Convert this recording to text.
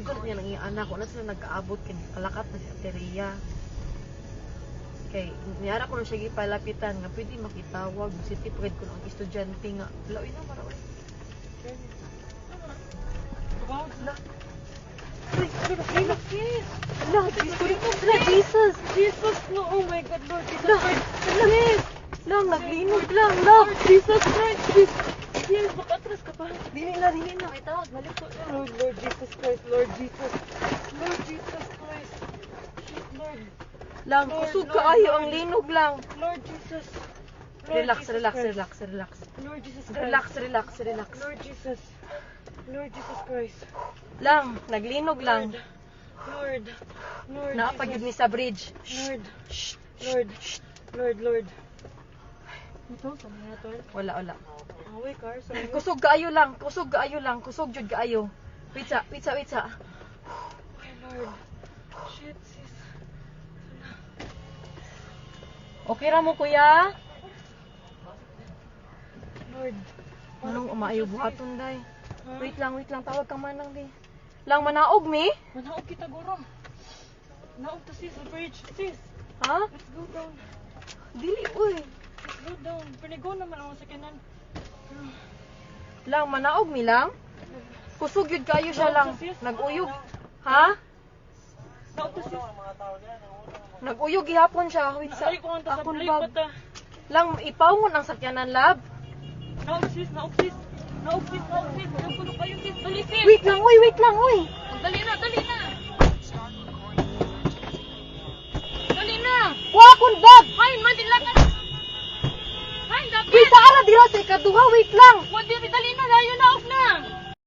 ko niya nang anak ko na sila nag-aabot kay kalakat na si Ateria. Kay niyara ko na siya gipalapitan nga pwede makitawag si tipred ko ng estudyante nga. Laoy na maraw. Wow, La. Uy, ano ba kayo? La, Jesus. Jesus. No, oh my God, Lord Jesus Christ. lang. Lang, naglinog lang. La, Jesus Christ. Jesus. Yes, makatras ka pa. Dili na, dili na. Ay, tawag, balik ko. Lord, Lord Jesus Christ, Lord Jesus. Lord Jesus Christ. Shit, Lord. Lang, Lord, kusog Lord, kaayo Lord. ang linog lang. Lord Jesus. Lord Relax, Jesus relax, Christ. relax, relax. Lord Jesus Christ. Relax, relax, relax. Lord Jesus. Lord Jesus Christ. Lang, naglinog lang. Lord. Lord. Naapagid Jesus. ni sa bridge. Lord. Shh. Lord. Lord, Lord. Ito, sa mga to. Wala, wala. Away, car. Kusog kaayo lang, kusog kaayo lang, kusog jud kaayo. Wait sa, wait sa, wait sa. Shit, sis. Okay ra mo kuya? Lord. Anong umaayo buhaton day? Ha? Wait lang, wait lang, tawag ka manang di. Lang manaog mi? Manaog kita, guro. Naog to sis, the bridge. Sis, Ha? let's go down. Dili uy. Down. Panigo naman ako sa kanan. Lang manaog mi lang. Kusog yun kayo siya lang. Naguyog. Ha? Naguyog gihapon siya. Wait sa akong bag. Lang ipawon ang sakyanan lab. Naog sis, naog sis. Naog sis, naog sis. Naog ko kayo sis. Dali sis. Wait lang, uy, wait lang, uy. Dali na, dali na. Dali na. Wa akong bag. Hay, madila ka. Hay, dapat. Wait sa ala dira sa ikaduha, wait lang. Wadi, dali na.